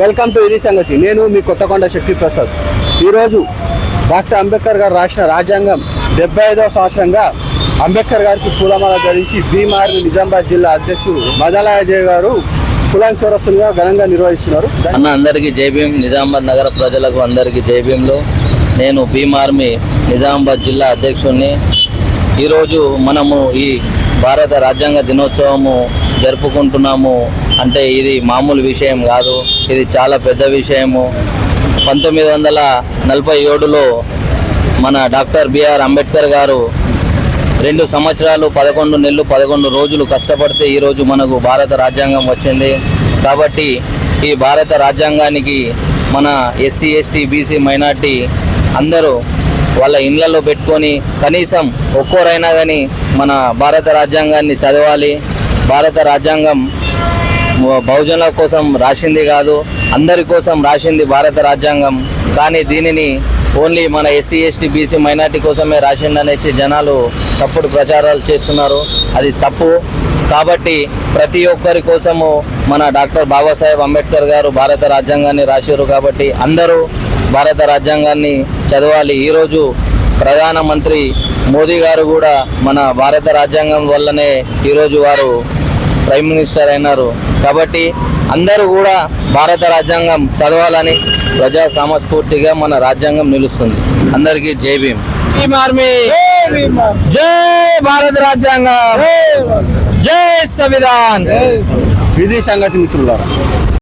Welcome to ఇది సంగతి నేను మీ కొత్తకొండ శక్తి ప్రసాద్. ఈరోజు డాక్టర్ అంబేద్కర్ గారు రాసిన రాజ్యాంగం డెబ్బై ఐదవ సంవత్సరంగా అంబేద్కర్ గారికి పూలమాల ధరించి భీమార్మి నిజామాబాద్ జిల్లా అధ్యక్షుడు మదలాయజయ్ గారు కులాం చౌరస్తులుగా ఘనంగా నిర్వహిస్తున్నారు. అన్న అందరికీ జైభీం నిజామాబాద్ నగర ప్రజలకు అందరికీ జైభీంలో నేను భీమ్ ఆర్మీ నిజామాబాద్ జిల్లా అధ్యక్షుడిని ఈరోజు మనము ఈ భారత రాజ్యాంగ దినోత్సవము జరుపుకుంటున్నాము. అంటే ఇది మామూలు విషయం కాదు. ఇది చాలా పెద్ద విషయము. పంతొమ్మిది వందల నలభై ఏడులో మన డాక్టర్ బిఆర్ అంబేద్కర్ గారు రెండు సంవత్సరాలు పదకొండు నెలలు పదకొండు రోజులు కష్టపడితే ఈరోజు మనకు భారత రాజ్యాంగం వచ్చింది. కాబట్టి ఈ భారత రాజ్యాంగానికి మన ఎస్సీ ఎస్టీ బీసీ మైనార్టీ అందరూ వాళ్ళ ఇండ్లలో పెట్టుకొని కనీసం ఒక్కోరైనా కానీ మన భారత రాజ్యాంగాన్ని చదవాలి. భారత రాజ్యాంగం బహుజనుల కోసం రాసింది కాదు అందరి కోసం రాసింది భారత రాజ్యాంగం. కానీ దీనిని ఓన్లీ మన ఎస్సీ ఎస్టీ బీసీ మైనార్టీ కోసమే రాసిందనేసి జనాలు తప్పుడు ప్రచారాలు చేస్తున్నారు. అది తప్పు. కాబట్టి ప్రతి ఒక్కరి కోసము మన డాక్టర్ బాబాసాహెబ్ అంబేద్కర్ గారు భారత రాజ్యాంగాన్ని రాశారు కాబట్టి అందరూ భారత రాజ్యాంగాన్ని చదవాలి. ఈరోజు ప్రధానమంత్రి మోదీ గారు కూడా మన భారత రాజ్యాంగం వల్లనే ఈరోజు వారు ప్రైమ్ మినిస్టర్ అయినారు. కాబట్టి అందరూ కూడా భారత రాజ్యాంగం చదవాలని ప్రజా సమస్ఫూర్తిగా మన రాజ్యాంగం నిలుస్తుంది. అందరికీ జై భీమ్. భీమ్ ఆర్మీ జై భారత రాజ్యాంగం. జై సంవిధాన్. ఇది సంగతి మిత్రులారా.